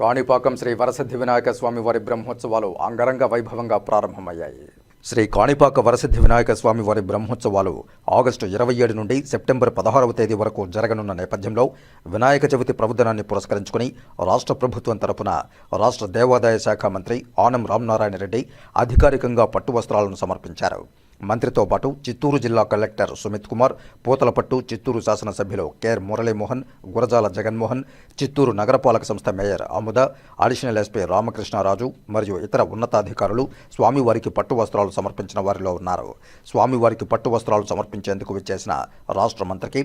కాణిపాకం శ్రీ వరసిద్ధి వినాయక స్వామి వారి బ్రహ్మోత్సవాలు అంగరంగ వైభవంగా ప్రారంభమయ్యాయి. శ్రీ కాణిపాక వరసిద్ధి వినాయక స్వామి వారి బ్రహ్మోత్సవాలు ఆగస్టు ఇరవై ఏడు నుండి సెప్టెంబర్ పదహారవ తేదీ వరకు జరగనున్న నేపథ్యంలో వినాయక చవితి ప్రబుద్ధనాన్ని పురస్కరించుకుని రాష్ట్ర ప్రభుత్వం తరపున రాష్ట్ర దేవాదాయ శాఖ మంత్రి ఆనం రామనారాయణ రెడ్డి అధికారికంగా పట్టు వస్త్రాలను సమర్పించారు. మంత్రితో పాటు చిత్తూరు జిల్లా కలెక్టర్ సుమిత్ కుమార్ పూతలపట్టు చిత్తూరు శాసనసభ్యులు కేర్ మురళీమోహన్ గురజాల జగన్మోహన్ చిత్తూరు నగరపాలక సంస్థ mayor Amuda additional SP Ramakrishnaraju మరియు ఇతర ఉన్నతాధికారులు స్వామివారికి పట్టు వస్త్రాలు సమర్పించిన వారిలో ఉన్నారు. స్వామివారికి పట్టు వస్త్రాలు సమర్పించేందుకు విచ్చేసిన రాష్ట్ర మంత్రికి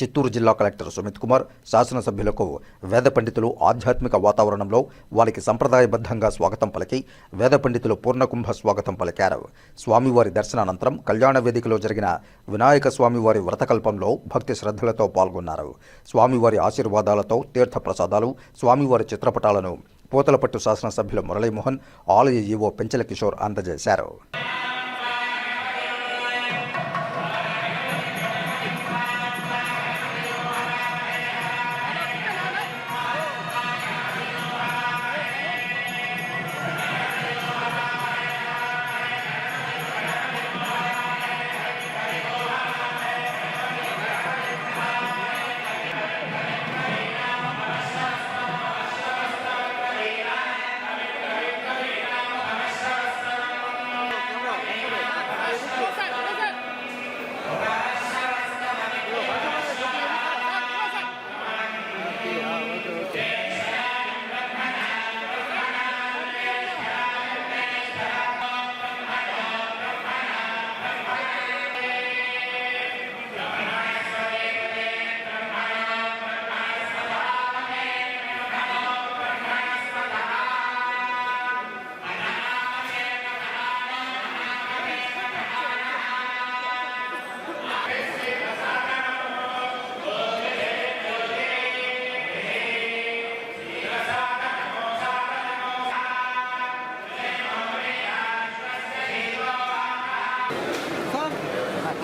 చిత్తూరు జిల్లా కలెక్టర్ సుమిత్ కుమార్ శాసనసభ్యులకు వేద పండితులు ఆధ్యాత్మిక వాతావరణంలో వారికి సంప్రదాయబద్ధంగా స్వాగతం పలికి వేద పండితులు పూర్ణకుంభ స్వాగతం పలికారు. స్వామివారి దర్శనానంతరం కళ్యాణ వేదికలో జరిగిన వినాయక స్వామివారి వ్రతకల్పంలో భక్తి శ్రద్ధలతో పాల్గొన్నారు. స్వామివారి ఆశీర్వాదాలతో తీర్థ ప్రసాదాలు స్వామివారి చిత్రపటాలను పూతలపట్టు శాసనసభ్యులు మురళీమోహన్ ఆలయ ఈవో పెంచల కిషోర్ అందజేశారు.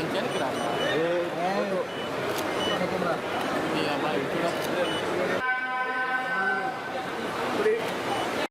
mencan kenapa? Eh, untuk